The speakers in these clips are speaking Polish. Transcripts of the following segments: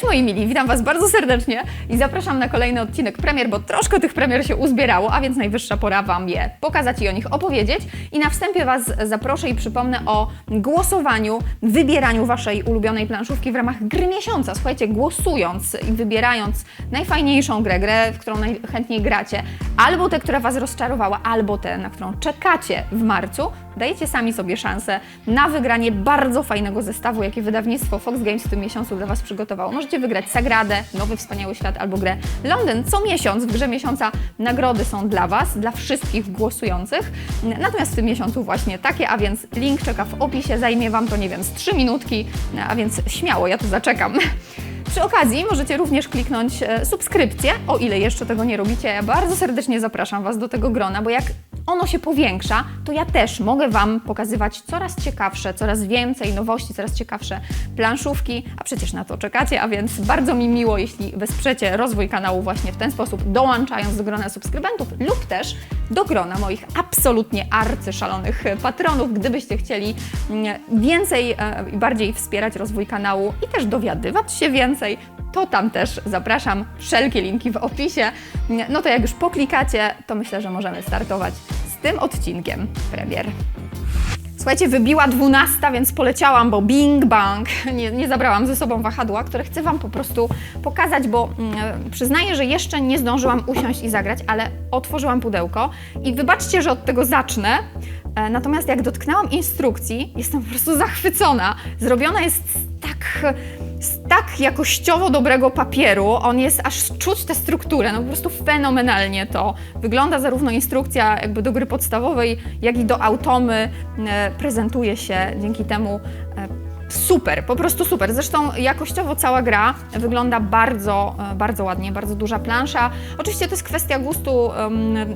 Cześć moi mili, witam Was bardzo serdecznie i zapraszam na kolejny odcinek premier, bo troszkę tych premier się uzbierało, a więc najwyższa pora Wam je pokazać i o nich opowiedzieć. I na wstępie Was zaproszę i przypomnę o głosowaniu, wybieraniu Waszej ulubionej planszówki w ramach gry miesiąca. Słuchajcie, głosując i wybierając najfajniejszą grę, grę, w którą najchętniej gracie, albo tę, która Was rozczarowała, albo tę, na którą czekacie w marcu, dajecie sami sobie szansę na wygranie bardzo fajnego zestawu, jaki wydawnictwo Fox Games w tym miesiącu dla Was przygotowało. Możecie wygrać Sagradę, Nowy Wspaniały Świat albo grę Londyn. Co miesiąc w grze miesiąca nagrody są dla Was, dla wszystkich głosujących. Natomiast w tym miesiącu właśnie takie, a więc link czeka w opisie, zajmie Wam to, nie wiem, z 3 minutki, a więc śmiało, ja tu zaczekam. Przy okazji możecie również kliknąć e, subskrypcję, o ile jeszcze tego nie robicie. Ja bardzo serdecznie zapraszam Was do tego grona, bo jak ono się powiększa, to ja też mogę Wam pokazywać coraz ciekawsze, coraz więcej nowości, coraz ciekawsze planszówki, a przecież na to czekacie, a więc bardzo mi miło, jeśli wesprzecie rozwój kanału właśnie w ten sposób, dołączając do grona subskrybentów lub też do grona moich absolutnie arcyszalonych patronów, gdybyście chcieli mm, więcej e, i bardziej wspierać rozwój kanału i też dowiadywać się więcej, to tam też zapraszam. Wszelkie linki w opisie. No to jak już poklikacie, to myślę, że możemy startować z tym odcinkiem premier. Słuchajcie, wybiła 12, więc poleciałam, bo bing bang. Nie, nie zabrałam ze sobą wahadła, które chcę Wam po prostu pokazać, bo mm, przyznaję, że jeszcze nie zdążyłam usiąść i zagrać, ale otworzyłam pudełko i wybaczcie, że od tego zacznę. E, Natomiast jak dotknęłam instrukcji, jestem po prostu zachwycona. Zrobiona jest tak, z tak jakościowo dobrego papieru. On jest aż czuć tę strukturę, no po prostu fenomenalnie to wygląda. Zarówno instrukcja jakby do gry podstawowej, jak i do automy e, prezentuje się dzięki temu e, Super, po prostu super. Zresztą jakościowo cała gra wygląda bardzo, e, bardzo ładnie, bardzo duża plansza. Oczywiście to jest kwestia gustu,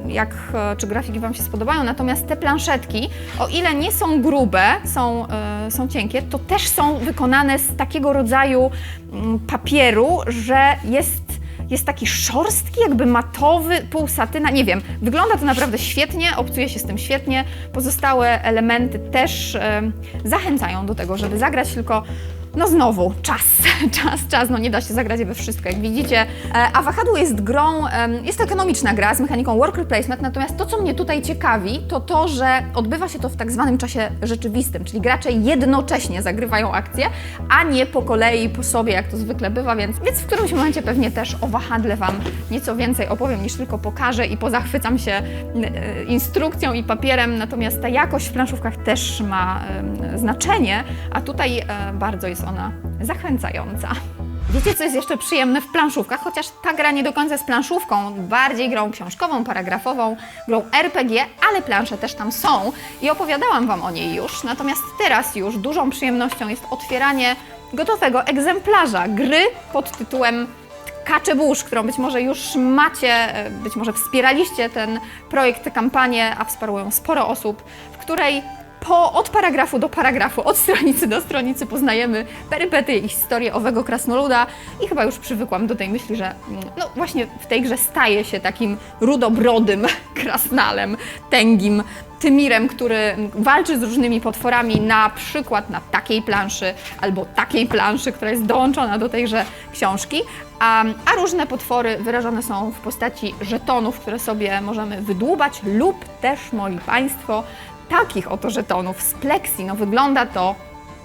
jak, e, czy grafiki Wam się spodobają, natomiast te planszetki, o ile nie są grube, są, e, są cienkie, to też są wykonane z takiego rodzaju mm, papieru, że jest jest taki szorstki, jakby matowy, pół satyna, nie wiem. Wygląda to naprawdę świetnie, obcuje się z tym świetnie. Pozostałe elementy też e, zachęcają do tego, żeby zagrać, tylko no znowu, czas, czas, czas, no nie da się zagrać we wszystko, jak widzicie. E, A wahadło jest grą, jest to ekonomiczna gra z mechaniką worker placement, natomiast to, co mnie tutaj ciekawi, to to, że odbywa się to w tak zwanym czasie rzeczywistym, czyli gracze jednocześnie zagrywają akcje, a nie po kolei, po sobie, jak to zwykle bywa, więc, więc w którymś momencie pewnie też o wahadle Wam nieco więcej opowiem, niż tylko pokażę i pozachwycam się e, instrukcją i papierem, natomiast ta jakość w planszówkach też ma znaczenie, a tutaj e, bardzo jest ona zachęcająca. Wiecie, co jest jeszcze przyjemne w planszówkach? Chociaż ta gra nie do końca jest planszówką, bardziej grą książkową, paragrafową, grą RPG, ale plansze też tam są i opowiadałam Wam o niej już. Natomiast teraz już dużą przyjemnością jest otwieranie gotowego egzemplarza gry pod tytułem Kaczebórz, którą być może już macie, e, być może wspieraliście ten projekt, tę kampanię, a wsparło ją sporo osób, w której po, od paragrafu do paragrafu, od stronicy do stronicy poznajemy perypety i historię owego krasnoluda i chyba już przywykłam do tej myśli, że mm, no właśnie w tej grze staje się takim rudobrodym krasnalem, tęgim, tymirem, który walczy z różnymi potworami, na przykład na takiej planszy albo takiej planszy, która jest dołączona do tejże książki, a, a różne potwory wyrażone są w postaci żetonów, które sobie możemy wydłubać lub też, moi Państwo, takich oto żetonów z pleksji. No wygląda to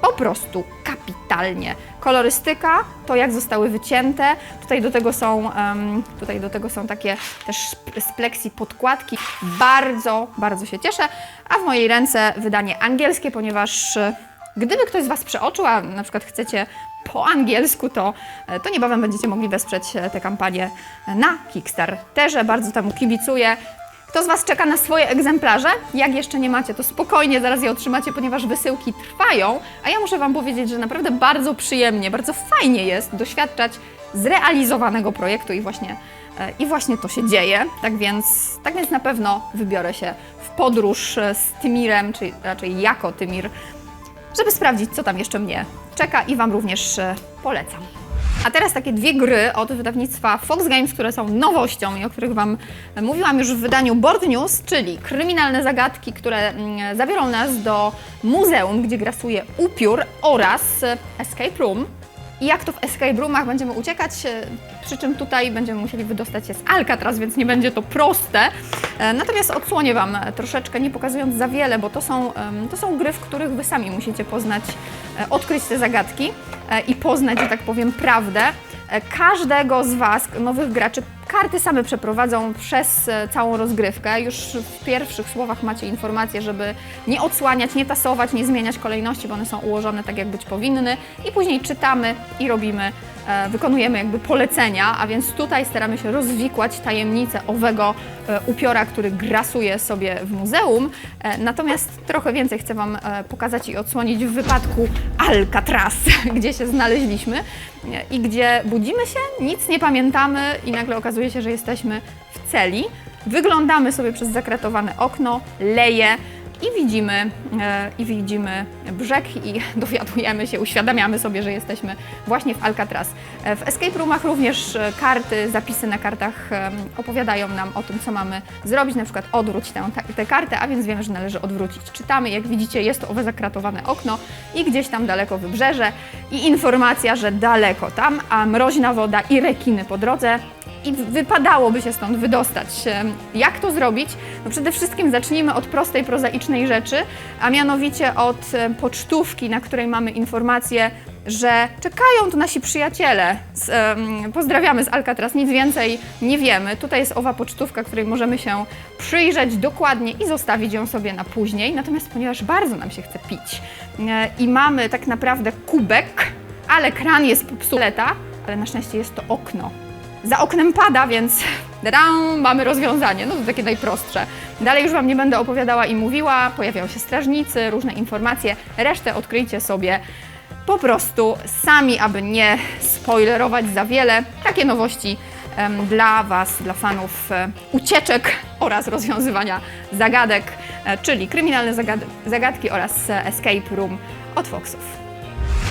po prostu kapitalnie. Kolorystyka, to jak zostały wycięte. Tutaj do tego są, em, tutaj do tego są takie też z pleksji podkładki. Bardzo, bardzo się cieszę. A w mojej ręce wydanie angielskie, ponieważ e, gdyby ktoś z Was przeoczył, a na przykład chcecie po angielsku, to, e, to niebawem będziecie mogli wesprzeć e, tę kampanię na Kickstarterze. Bardzo temu kibicuję. Kto z Was czeka na swoje egzemplarze? Jak jeszcze nie macie, to spokojnie zaraz je otrzymacie, ponieważ wysyłki trwają. A ja muszę Wam powiedzieć, że naprawdę bardzo przyjemnie, bardzo fajnie jest doświadczać zrealizowanego projektu i właśnie, e, i właśnie to się dzieje. Tak więc, tak więc na pewno wybiorę się w podróż e, z Tymirem, czy raczej jako Tymir, żeby sprawdzić, co tam jeszcze mnie czeka i Wam również e, polecam. A teraz takie dwie gry od wydawnictwa Fox Games, które są nowością i o których Wam mówiłam już w wydaniu Board News, czyli kryminalne zagadki, które mm, zabiorą nas do muzeum, gdzie grasuje upiór oraz e, escape room. I jak to w escape roomach będziemy uciekać, e, przy czym tutaj będziemy musieli wydostać się z Alcatraz, więc nie będzie to proste. E, Natomiast odsłonię Wam troszeczkę, nie pokazując za wiele, bo to są, to są gry, w których Wy sami musicie poznać, e, odkryć te zagadki e, i poznać, że tak powiem, prawdę. Każdego z Was, nowych graczy, karty same przeprowadzą przez całą rozgrywkę. Już w pierwszych słowach macie informację, żeby nie odsłaniać, nie tasować, nie zmieniać kolejności, bo one są ułożone tak, jak być powinny. I później czytamy i robimy, wykonujemy jakby polecenia, a więc tutaj staramy się rozwikłać tajemnicę owego e, upiora, który grasuje sobie w muzeum. E, Natomiast trochę więcej chcę Wam e, pokazać i odsłonić w wypadku Alcatraz, gdzie się znaleźliśmy e, i gdzie budzimy się, nic nie pamiętamy i nagle okazuje się, że jesteśmy w celi. Wyglądamy sobie przez zakratowane okno, leje i widzimy, e, i widzimy brzeg i dowiadujemy się, uświadamiamy sobie, że jesteśmy właśnie w Alcatraz. E, W escape roomach również e, karty, zapisy na kartach opowiadają nam o tym, co mamy zrobić, na przykład odwróć tę, tę kartę, a więc wiemy, że należy odwrócić. Czytamy, jak widzicie, jest to owe zakratowane okno i gdzieś tam daleko wybrzeże i informacja, że daleko tam, a mroźna woda i rekiny po drodze i wypadałoby się stąd wydostać. Em, Jak to zrobić? No przede wszystkim zacznijmy od prostej, prozaicznej rzeczy, a mianowicie od em, pocztówki, na której mamy informację, że czekają tu nasi przyjaciele. Z, em, pozdrawiamy z Alcatraz, nic więcej nie wiemy. Tutaj jest owa pocztówka, której możemy się przyjrzeć dokładnie i zostawić ją sobie na później. Natomiast ponieważ bardzo nam się chce pić e, i mamy tak naprawdę kubek, ale kran jest popsuleta, ale na szczęście jest to okno. Za oknem pada, więc dadam, mamy rozwiązanie. No to takie najprostsze. Dalej już Wam nie będę opowiadała i mówiła. Pojawiają się strażnicy, różne informacje. Resztę odkryjcie sobie po prostu sami, aby nie spoilerować za wiele. Takie nowości dla Was, dla fanów e, ucieczek oraz rozwiązywania zagadek, e, czyli kryminalne zagad zagadki oraz e, escape room od Foxów.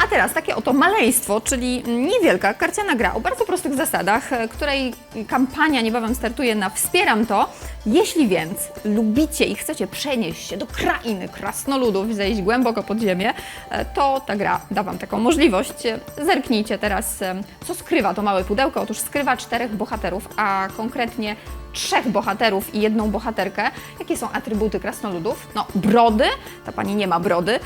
A teraz takie oto maleństwo, czyli niewielka karciana gra o bardzo prostych zasadach, e, której kampania niebawem startuje na Wspieram to. Jeśli więc lubicie i chcecie przenieść się do krainy krasnoludów zejść głęboko pod ziemię, e, to ta gra da Wam taką możliwość. Zerknijcie teraz, e, co skrywa to małe pudełko. Otóż skrywa czterech bohaterów, a konkretnie trzech bohaterów i jedną bohaterkę. Jakie są atrybuty krasnoludów? No, brody, ta pani nie ma brody,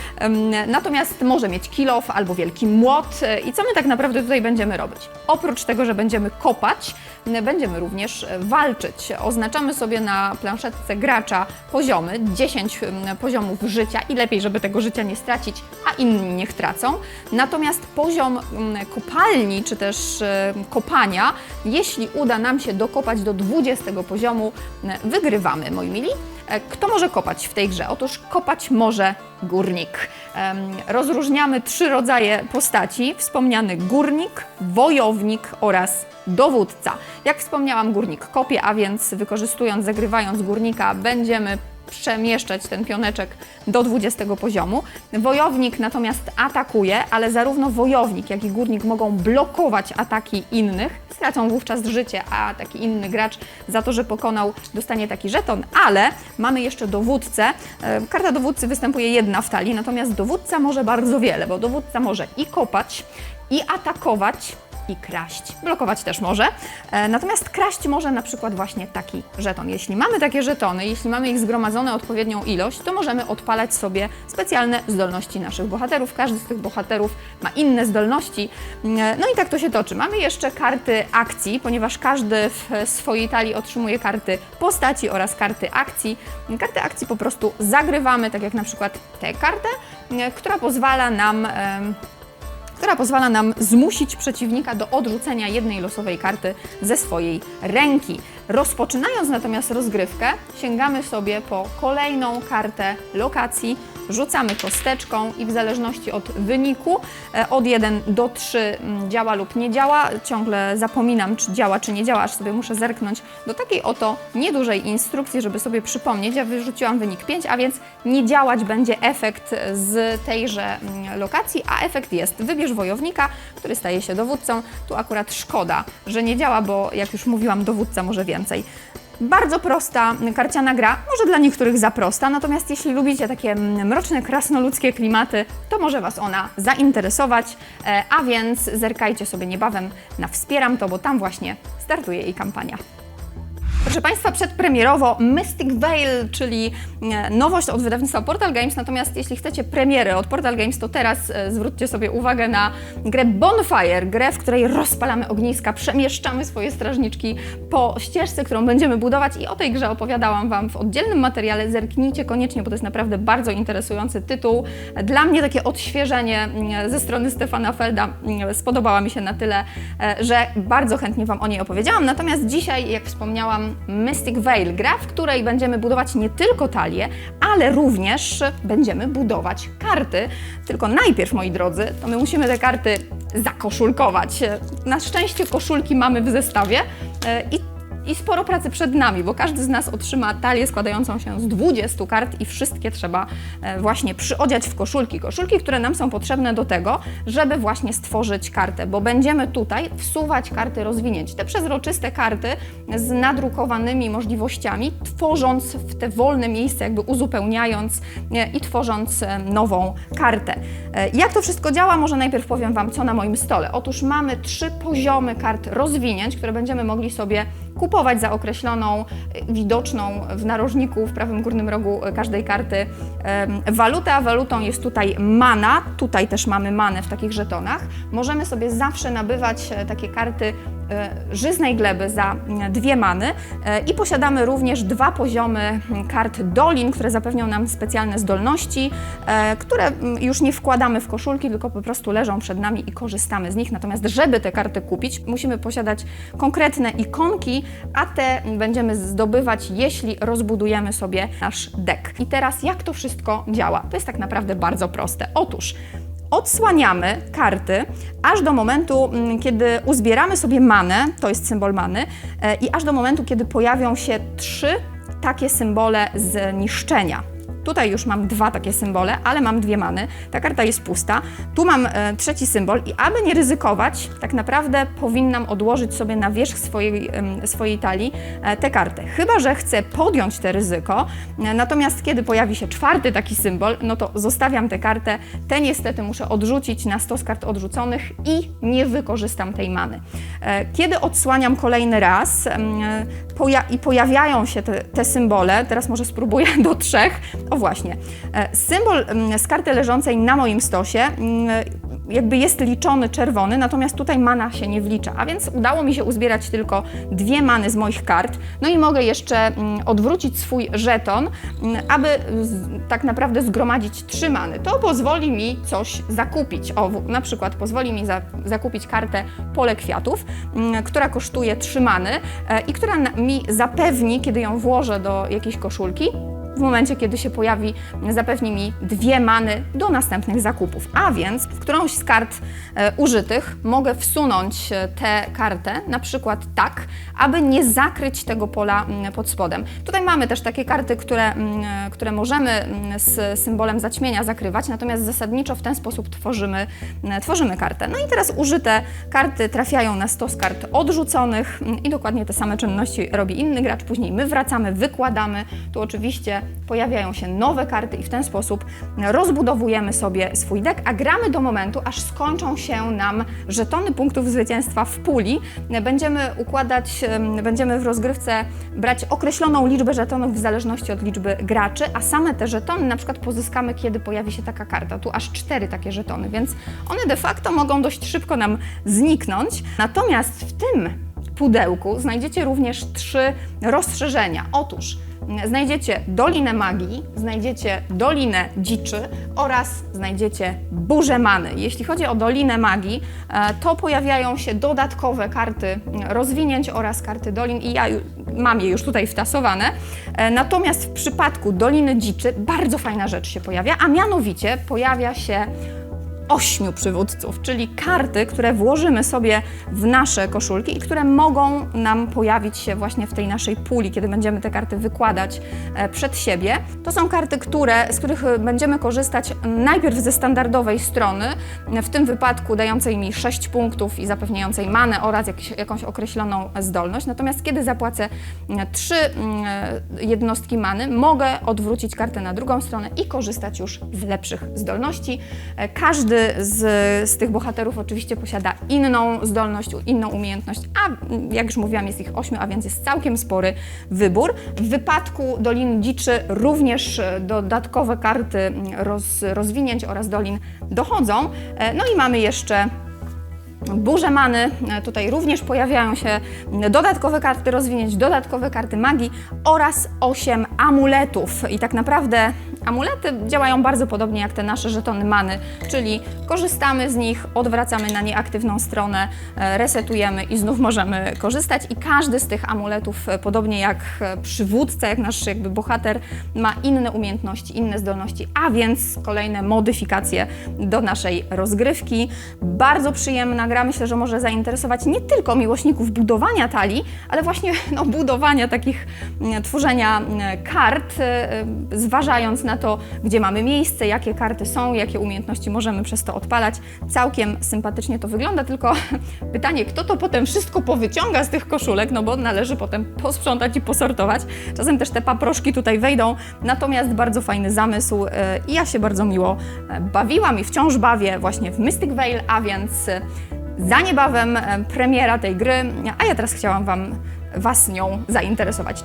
natomiast może mieć kilof albo wielki młot. I co my tak naprawdę tutaj będziemy robić? Oprócz tego, że będziemy kopać, będziemy również e, walczyć. Oznaczamy sobie na planszetce gracza poziomy, 10 em, poziomów życia i lepiej, żeby tego życia nie stracić, a inni niech tracą. Natomiast poziom kopalni czy też e, kopania, jeśli uda nam się dokopać do 20 poziomu, e, wygrywamy, moi mili. E, Kto może kopać w tej grze? Otóż kopać może górnik. Rozróżniamy trzy rodzaje postaci: wspomniany górnik, wojownik oraz dowódca. Jak wspomniałam, górnik kopie, a więc wykorzystując, zagrywając górnika, będziemy przemieszczać ten pioneczek do 20 poziomu. Wojownik natomiast atakuje, ale zarówno wojownik, jak i górnik mogą blokować ataki innych. Stracą wówczas życie, a taki inny gracz za to, że pokonał, dostanie taki żeton. Ale mamy jeszcze dowódcę. E, Karta dowódcy występuje jedna w talii, natomiast dowódca może bardzo wiele, bo dowódca może i kopać, i atakować, i kraść. Blokować też może. E, Natomiast kraść może na przykład właśnie taki żeton. Jeśli mamy takie żetony, jeśli mamy ich zgromadzone odpowiednią ilość, to możemy odpalać sobie specjalne zdolności naszych bohaterów. Każdy z tych bohaterów ma inne zdolności. E, No i tak to się toczy. Mamy jeszcze karty akcji, ponieważ każdy w swojej talii otrzymuje karty postaci oraz karty akcji. Karty akcji po prostu zagrywamy, tak jak na przykład tę kartę, e, która pozwala nam która pozwala nam zmusić przeciwnika do odrzucenia jednej losowej karty ze swojej ręki. Rozpoczynając natomiast rozgrywkę, sięgamy sobie po kolejną kartę lokacji, rzucamy kosteczką i w zależności od wyniku e, od 1 do 3 mm, działa lub nie działa. Ciągle zapominam, czy działa, czy nie działa, aż sobie muszę zerknąć do takiej oto niedużej instrukcji, żeby sobie przypomnieć. Ja wyrzuciłam wynik 5, a więc nie działać będzie efekt z tejże mm, lokacji, a efekt jest wybierz wojownika, który staje się dowódcą. Tu akurat szkoda, że nie działa, bo jak już mówiłam, dowódca może więcej. Bardzo prosta karciana gra, może dla niektórych za prosta, natomiast jeśli lubicie takie mm, mroczne, krasnoludzkie klimaty, to może Was ona zainteresować, e, a więc zerkajcie sobie niebawem na Wspieram to, bo tam właśnie startuje jej kampania. Proszę Państwa, przedpremierowo Mystic Veil, czyli e, nowość od wydawnictwa Portal Games, natomiast jeśli chcecie premiery od Portal Games, to teraz e, zwróćcie sobie uwagę na grę Bonfire, grę, w której rozpalamy ogniska, przemieszczamy swoje strażniczki po ścieżce, którą będziemy budować. I o tej grze opowiadałam Wam w oddzielnym materiale, zerknijcie koniecznie, bo to jest naprawdę bardzo interesujący tytuł. Dla mnie takie odświeżenie mm, ze strony Stefana Felda mm, spodobała mi się na tyle, e, że bardzo chętnie Wam o niej opowiedziałam, natomiast dzisiaj, jak wspomniałam, Mystic Veil, gra, w której będziemy budować nie tylko talię, ale również będziemy budować karty. Tylko najpierw, moi drodzy, to my musimy te karty zakoszulkować. Na szczęście koszulki mamy w zestawie e, i i sporo pracy przed nami, bo każdy z nas otrzyma talię składającą się z 20 kart i wszystkie trzeba e, właśnie przyodziać w koszulki. Koszulki, które nam są potrzebne do tego, żeby właśnie stworzyć kartę, bo będziemy tutaj wsuwać karty rozwinięć. Te przezroczyste karty z nadrukowanymi możliwościami, tworząc w te wolne miejsca, jakby uzupełniając e, i tworząc e, nową kartę. Jak to wszystko działa? Może najpierw powiem Wam, co na moim stole. Otóż mamy trzy poziomy kart rozwinięć, które będziemy mogli sobie kupować za określoną, e, widoczną w narożniku, w prawym górnym rogu e, każdej karty walutę, a walutą jest tutaj mana, tutaj też mamy manę w takich żetonach. Możemy sobie zawsze nabywać e, takie karty żyznej gleby za mm, dwie many e, i posiadamy również dwa poziomy mm, kart dolin, które zapewnią nam specjalne zdolności, e, które mm, już nie wkładamy w koszulki, tylko po prostu leżą przed nami i korzystamy z nich. Natomiast żeby te karty kupić, musimy posiadać konkretne ikonki, a te będziemy zdobywać, jeśli rozbudujemy sobie nasz deck. I teraz jak to wszystko działa? To jest tak naprawdę bardzo proste. Otóż odsłaniamy karty aż do momentu, mm, kiedy uzbieramy sobie manę, to jest symbol many, e, i aż do momentu, kiedy pojawią się trzy takie symbole zniszczenia. Tutaj już mam dwa takie symbole, ale mam dwie many. Ta karta jest pusta. Tu mam e, trzeci symbol i aby nie ryzykować, tak naprawdę powinnam odłożyć sobie na wierzch swojej, em, swojej talii e, tę kartę. Chyba, że chcę podjąć te ryzyko, e, natomiast kiedy pojawi się czwarty taki symbol, no to zostawiam tę kartę. Tę niestety muszę odrzucić na stos kart odrzuconych i nie wykorzystam tej many. E, Kiedy odsłaniam kolejny raz e, poja- i pojawiają się te, te symbole, teraz może spróbuję do trzech, o właśnie, e, symbol mm, z karty leżącej na moim stosie mm, jakby jest liczony czerwony, natomiast tutaj mana się nie wlicza, a więc udało mi się uzbierać tylko dwie many z moich kart, no i mogę jeszcze mm, odwrócić swój żeton, mm, aby tak naprawdę zgromadzić trzy many. To pozwoli mi coś zakupić. O, na przykład pozwoli mi za, zakupić kartę Pole Kwiatów, mm, która kosztuje trzy many e, i która mi zapewni, kiedy ją włożę do jakiejś koszulki, w momencie, kiedy się pojawi, zapewni mi dwie many do następnych zakupów. A więc w którąś z kart e, użytych mogę wsunąć e, tę kartę, na przykład tak, aby nie zakryć tego pola pod spodem. Tutaj mamy też takie karty, które, e, które możemy z symbolem zaćmienia zakrywać, natomiast zasadniczo w ten sposób tworzymy, tworzymy kartę. No i teraz użyte karty trafiają na stos kart odrzuconych i dokładnie te same czynności robi inny gracz. Później my wracamy, wykładamy. Tu oczywiście pojawiają się nowe karty i w ten sposób rozbudowujemy sobie swój deck, a gramy do momentu, aż skończą się nam żetony punktów zwycięstwa w puli. Będziemy układać, em, będziemy w rozgrywce brać określoną liczbę żetonów w zależności od liczby graczy, a same te żetony na przykład pozyskamy, kiedy pojawi się taka karta. Tu aż cztery takie żetony, więc one de facto mogą dość szybko nam zniknąć. Natomiast w tym pudełku znajdziecie również trzy rozszerzenia. Otóż znajdziecie Dolinę Magii, znajdziecie Dolinę Dziczy oraz znajdziecie Burzę Many. Jeśli chodzi o Dolinę Magii, e, to pojawiają się dodatkowe karty rozwinięć oraz karty Dolin i ja mam je już tutaj wtasowane. E, Natomiast w przypadku Doliny Dziczy bardzo fajna rzecz się pojawia, a mianowicie pojawia się ośmiu przywódców, czyli karty, które włożymy sobie w nasze koszulki i które mogą nam pojawić się właśnie w tej naszej puli, kiedy będziemy te karty wykładać e, przed siebie. To są karty, które, z których e, będziemy korzystać najpierw ze standardowej strony, w tym wypadku dającej mi 6 punktów i zapewniającej manę oraz jakąś określoną zdolność. Natomiast kiedy zapłacę 3 jednostki many, mogę odwrócić kartę na drugą stronę i korzystać już z lepszych zdolności. E, Każdy z, z tych bohaterów oczywiście posiada inną zdolność, inną umiejętność, a jak już mówiłam, jest ich 8, a więc jest całkiem spory wybór. W wypadku Dolin Dziczy również e, dodatkowe karty mm, roz, rozwinięć oraz dolin dochodzą. E, No i mamy jeszcze Burze many, e, tutaj również pojawiają się dodatkowe karty rozwinięć, dodatkowe karty magii oraz 8 amuletów. I tak naprawdę amulety działają bardzo podobnie jak te nasze żetony many, czyli korzystamy z nich, odwracamy na nieaktywną stronę, e, resetujemy i znów możemy korzystać. I każdy z tych amuletów, e, podobnie jak przywódca, jak nasz jakby bohater, ma inne umiejętności, inne zdolności, a więc kolejne modyfikacje do naszej rozgrywki. Bardzo przyjemna gra, myślę, że może zainteresować nie tylko miłośników budowania talii, ale właśnie no, budowania takich, mm, tworzenia mm, kart, e, e, zważając na to, gdzie mamy miejsce, jakie karty są, jakie umiejętności możemy przez to odpalać. Całkiem sympatycznie to wygląda, tylko pytanie, kto to potem wszystko powyciąga z tych koszulek, no bo należy potem posprzątać i posortować. Czasem też te paproszki tutaj wejdą, natomiast bardzo fajny zamysł e, i ja się bardzo miło e, bawiłam i wciąż bawię właśnie w Mystic Veil, a więc za niebawem e, premiera tej gry, a ja teraz chciałam Wam Was nią zainteresować.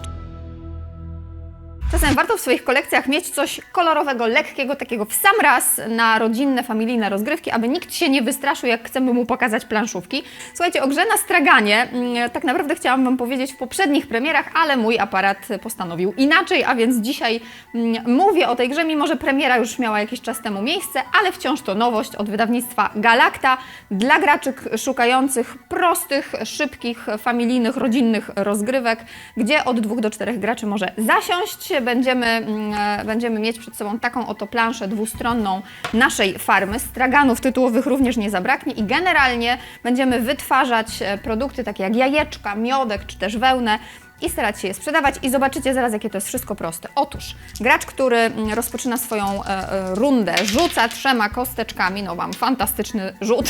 Czasem warto w swoich kolekcjach mieć coś kolorowego, lekkiego, takiego w sam raz na rodzinne, familijne rozgrywki, aby nikt się nie wystraszył, jak chcemy mu pokazać planszówki. Słuchajcie, o grze na straganie mm, tak naprawdę chciałam Wam powiedzieć w poprzednich premierach, ale mój aparat postanowił inaczej, a więc dzisiaj mm, mówię o tej grze, mimo że premiera już miała jakiś czas temu miejsce, ale wciąż to nowość od wydawnictwa Galacta dla graczy szukających prostych, szybkich, familijnych, rodzinnych rozgrywek, gdzie od dwóch do czterech graczy może zasiąść. Będziemy, mm, e, będziemy mieć przed sobą taką oto planszę dwustronną naszej farmy. Straganów tytułowych również nie zabraknie i generalnie będziemy wytwarzać e, produkty takie jak jajeczka, miodek czy też wełnę i starać się je sprzedawać i zobaczycie zaraz, jakie to jest wszystko proste. Otóż gracz, który mm, rozpoczyna swoją e, e, rundę, rzuca trzema kosteczkami, no mam fantastyczny rzut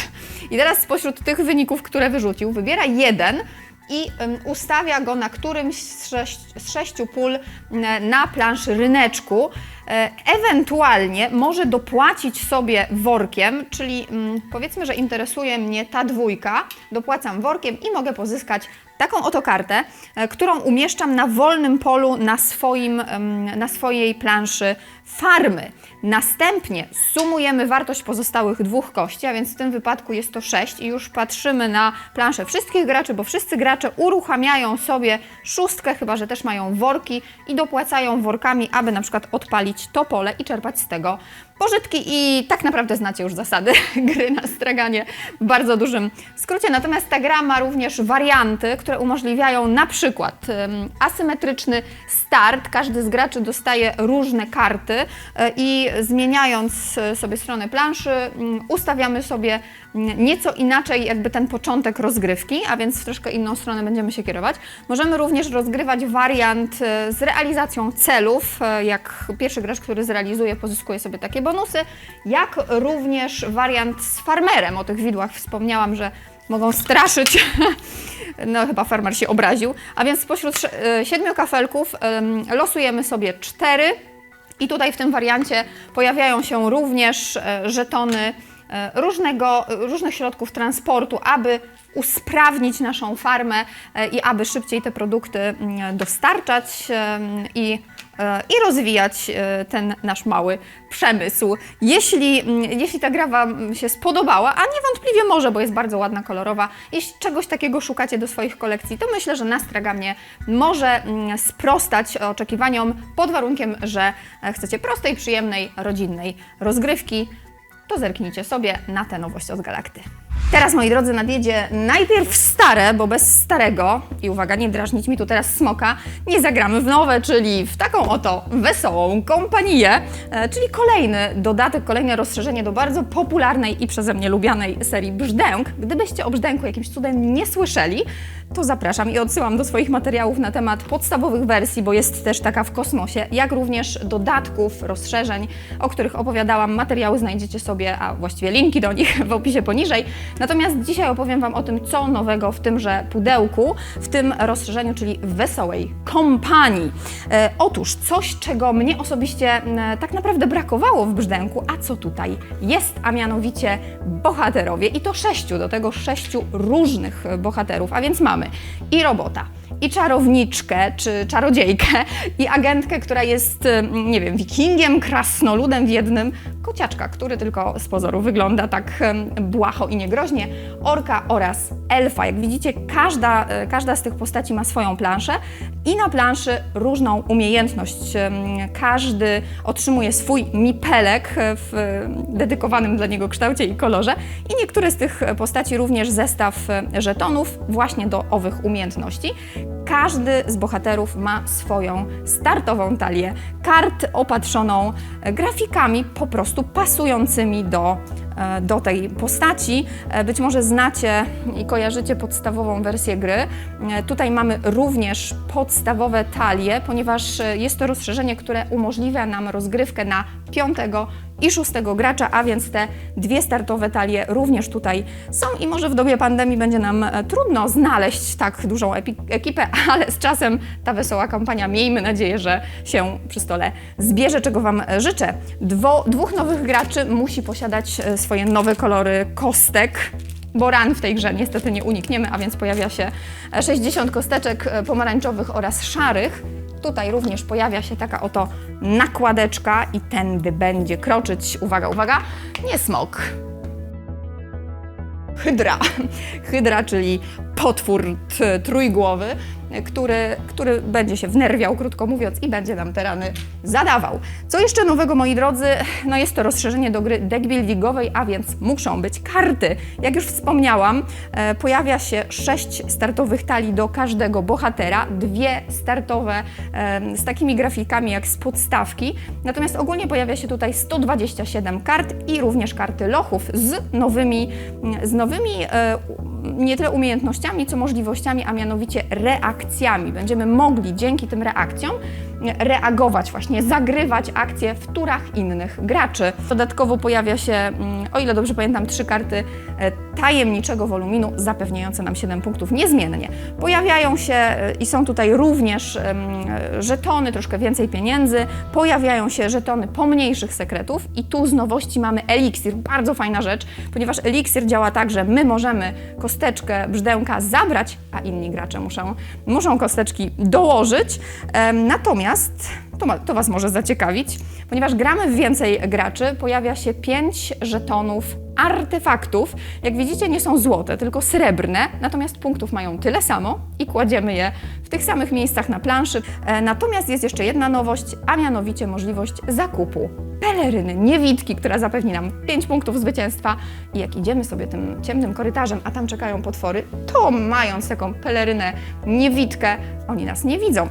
i teraz spośród tych wyników, które wyrzucił, wybiera jeden i ustawia go na którymś z, sześć, z sześciu pól m, na planszy ryneczku. E, Ewentualnie może dopłacić sobie workiem, czyli mm, powiedzmy, że interesuje mnie ta dwójka, dopłacam workiem i mogę pozyskać taką oto kartę, e, którą umieszczam na wolnym polu na, swoim, na swojej planszy farmy. Następnie sumujemy wartość pozostałych dwóch kości, a więc w tym wypadku jest to 6 i już patrzymy na planszę wszystkich graczy, bo wszyscy gracze uruchamiają sobie szóstkę, chyba że też mają worki i dopłacają workami, aby na przykład odpalić to pole i czerpać z tego pożytki i tak naprawdę znacie już zasady gry na straganie w bardzo dużym skrócie. Natomiast ta gra ma również warianty, które umożliwiają na przykład asymetryczny start. Każdy z graczy dostaje różne karty e, i zmieniając e, sobie stronę planszy, mm, ustawiamy sobie mm, nieco inaczej jakby ten początek rozgrywki, a więc w troszkę inną stronę będziemy się kierować. Możemy również rozgrywać wariant e, z realizacją celów, jak pierwszy gracz, który zrealizuje, pozyskuje sobie takie bonusy, jak również wariant z farmerem. O tych widłach wspomniałam, że mogą straszyć. No chyba farmer się obraził. A więc spośród siedmiu kafelków em, losujemy sobie cztery i tutaj w tym wariancie pojawiają się również e, żetony e, różnego, różnych środków transportu, aby usprawnić naszą farmę e, i aby szybciej te produkty mm, dostarczać i i rozwijać e, ten nasz mały przemysł. Jeśli, jeśli ta gra Wam się spodobała, a niewątpliwie może, bo jest bardzo ładna, kolorowa, jeśli czegoś takiego szukacie do swoich kolekcji, to myślę, że Nastraganie może mm, sprostać oczekiwaniom pod warunkiem, że e, chcecie prostej, przyjemnej, rodzinnej rozgrywki. To zerknijcie sobie na tę nowość od Galakty. Teraz, moi drodzy, nadjedzie najpierw stare, bo bez starego, i uwaga, nie drażnić mi tu teraz smoka, nie zagramy w nowe, czyli w taką oto wesołą kompanię, e, czyli kolejny dodatek, kolejne rozszerzenie do bardzo popularnej i przeze mnie lubianej serii Brzdęk. Gdybyście o Brzdęku jakimś cudem nie słyszeli, to zapraszam i odsyłam do swoich materiałów na temat podstawowych wersji, bo jest też taka w kosmosie, jak również dodatków, rozszerzeń, o których opowiadałam. Materiały znajdziecie sobie, a właściwie linki do nich w opisie poniżej. Natomiast dzisiaj opowiem Wam o tym, co nowego w tymże pudełku, w tym rozszerzeniu, czyli wesołej kompanii. E, otóż coś, czego mnie osobiście m, tak naprawdę brakowało w brzdęku, a co tutaj jest, a mianowicie bohaterowie. I to sześciu, do tego sześciu różnych bohaterów, a więc mamy i robota, i czarowniczkę, czy czarodziejkę, i agentkę, która jest, mm, nie wiem, wikingiem, krasnoludem w jednym, kociaczka, który tylko z pozoru wygląda tak błaho i niegroźnie, orka oraz elfa. Jak widzicie, każda, e, każda z tych postaci ma swoją planszę i na planszy różną umiejętność. Każdy otrzymuje swój mipelek e, w dedykowanym dla niego kształcie i kolorze i niektóre z tych postaci również zestaw e, żetonów właśnie do owych umiejętności. Każdy z bohaterów ma swoją startową talię kart opatrzoną grafikami po prostu pasującymi do, e, do tej postaci. E, Być może znacie i kojarzycie podstawową wersję gry. E, Tutaj mamy również podstawowe talie, ponieważ jest to rozszerzenie, które umożliwia nam rozgrywkę na piątego i szóstego gracza, a więc te dwie startowe talie również tutaj są i może w dobie pandemii będzie nam e, trudno znaleźć tak dużą ekipę, ale z czasem ta wesoła kampania, miejmy nadzieję, że się przy stole zbierze, czego Wam e, życzę. Dwo, dwóch nowych graczy musi posiadać e, swoje nowe kolory kostek, bo ran w tej grze niestety nie unikniemy, a więc pojawia się e, 60 kosteczek pomarańczowych oraz szarych. Tutaj również pojawia się taka oto nakładeczka i tędy będzie kroczyć, uwaga, uwaga, nie smok, hydra. Hydra, czyli potwór trójgłowy, który, który będzie się wnerwiał, krótko mówiąc, i będzie nam te rany zadawał. Co jeszcze nowego, moi drodzy? No jest to rozszerzenie do gry deckbuildingowej, a więc muszą być karty. Jak już wspomniałam, e, pojawia się sześć startowych talii do każdego bohatera, dwie startowe z takimi grafikami jak z podstawki. Natomiast ogólnie pojawia się tutaj 127 kart i również karty lochów z nowymi, z nowymi e, nie tyle umiejętnościami, co możliwościami, a mianowicie reakcjami. Będziemy mogli dzięki tym reakcjom reagować, właśnie zagrywać akcje w turach innych graczy. Dodatkowo pojawia się, mm, o ile dobrze pamiętam, trzy karty e, tajemniczego woluminu zapewniające nam 7 punktów niezmiennie. Pojawiają się e, i są tutaj również e, żetony, troszkę więcej pieniędzy, pojawiają się żetony pomniejszych sekretów i tu z nowości mamy eliksir, bardzo fajna rzecz, ponieważ eliksir działa tak, że my możemy kosteczkę brzdęka zabrać, a inni gracze muszą, muszą kosteczki dołożyć. Em, Natomiast to, ma, to Was może zaciekawić, ponieważ gramy w więcej graczy, pojawia się 5 żetonów artefaktów. Jak widzicie, nie są złote, tylko srebrne, natomiast punktów mają tyle samo i kładziemy je w tych samych miejscach na planszy. E, Natomiast jest jeszcze jedna nowość, a mianowicie możliwość zakupu peleryny niewidki, która zapewni nam 5 punktów zwycięstwa. I jak idziemy sobie tym ciemnym korytarzem, a tam czekają potwory, to mając taką pelerynę niewidkę, oni nas nie widzą.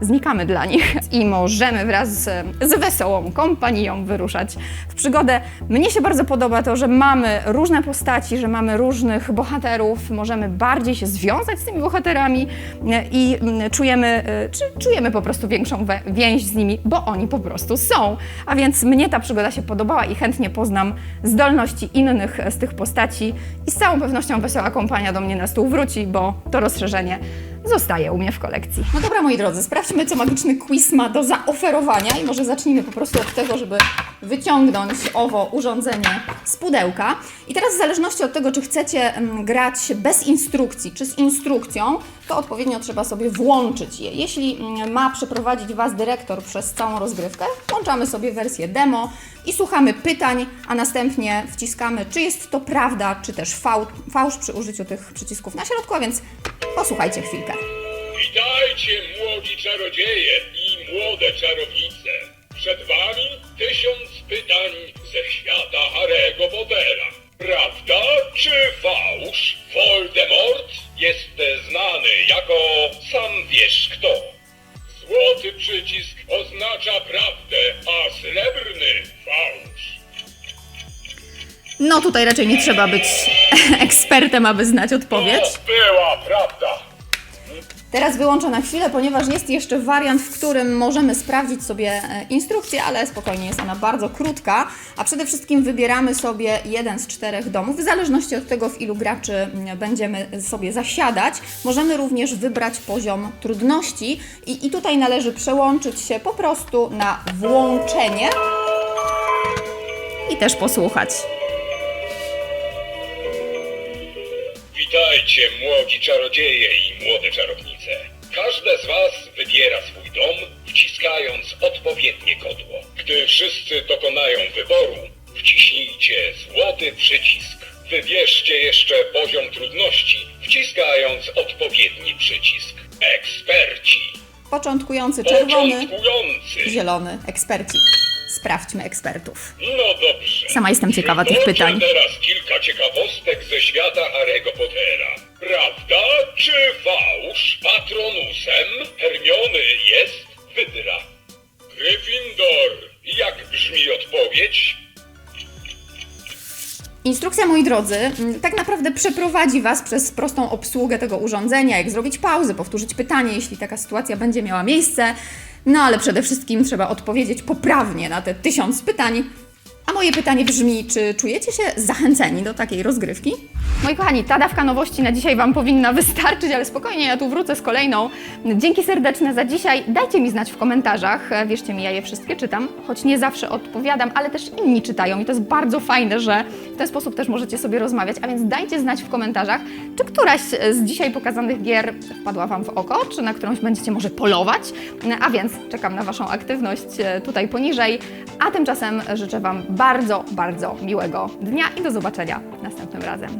Znikamy dla nich i możemy wraz z, z wesołą kompanią wyruszać w przygodę. Mnie się bardzo podoba to, że mamy różne postaci, że mamy różnych bohaterów, możemy bardziej się związać z tymi bohaterami e, i mm, czujemy, e, czy czujemy po prostu większą we- więź z nimi, bo oni po prostu są. A więc mnie ta przygoda się podobała i chętnie poznam zdolności innych z tych postaci i z całą pewnością wesoła kompania do mnie na stół wróci, bo to rozszerzenie zostaje u mnie w kolekcji. No dobra, moi drodzy, sprawdźmy, co magiczny quiz ma do zaoferowania i może zacznijmy po prostu od tego, żeby wyciągnąć owo urządzenie z pudełka. I teraz w zależności od tego, czy chcecie mm, grać bez instrukcji, czy z instrukcją, to odpowiednio trzeba sobie włączyć je. Jeśli mm, ma przeprowadzić Was dyrektor przez całą rozgrywkę, włączamy sobie wersję demo i słuchamy pytań, a następnie wciskamy, czy jest to prawda, czy też fał, fałsz przy użyciu tych przycisków na środku, a więc posłuchajcie chwilkę. Witajcie, młodzi czarodzieje i młode czarownice. Przed wami tysiąc pytań ze świata Harry'ego Pottera. Prawda czy fałsz? Voldemort jest znany jako sam wiesz kto. Złoty przycisk oznacza prawdę, a srebrny fałsz. No tutaj raczej nie trzeba być ekspertem, aby znać odpowiedź. To była prawda. Teraz wyłączę na chwilę, ponieważ jest jeszcze wariant, w którym możemy sprawdzić sobie e, instrukcję, ale spokojnie jest ona bardzo krótka. A przede wszystkim wybieramy sobie jeden z czterech domów, w zależności od tego, w ilu graczy będziemy sobie zasiadać. Możemy również wybrać poziom trudności i, i tutaj należy przełączyć się po prostu na włączenie i też posłuchać. Witajcie, młodzi czarodzieje i młode czarownice. Każde z was wybiera swój dom, wciskając odpowiednie kodło. Gdy wszyscy dokonają wyboru, wciśnijcie złoty przycisk. Wybierzcie jeszcze poziom trudności, wciskając odpowiedni przycisk. Eksperci. Początkujący czerwony, Początkujący. zielony, eksperci. Sprawdźmy ekspertów. No dobrze. Sama jestem ciekawa tych Przytoczę pytań. teraz kilka ciekawostek ze świata Harry'ego drodzy, m, tak naprawdę przeprowadzi Was przez prostą obsługę tego urządzenia, jak zrobić pauzę, powtórzyć pytanie, jeśli taka sytuacja będzie miała miejsce. No ale przede wszystkim trzeba odpowiedzieć poprawnie na te tysiąc pytań. A moje pytanie brzmi, czy czujecie się zachęceni do takiej rozgrywki? Moi kochani, ta dawka nowości na dzisiaj Wam powinna wystarczyć, ale spokojnie, ja tu wrócę z kolejną. Dzięki serdeczne za dzisiaj. Dajcie mi znać w komentarzach. E, Wierzcie mi, ja je wszystkie czytam, choć nie zawsze odpowiadam, ale też inni czytają i to jest bardzo fajne, że ten sposób też możecie sobie rozmawiać. A więc dajcie znać w komentarzach, czy któraś z dzisiaj pokazanych gier wpadła Wam w oko, czy na którąś będziecie może polować. A więc czekam na Waszą aktywność e, tutaj poniżej. A tymczasem życzę Wam bardzo, bardzo miłego dnia i do zobaczenia następnym razem.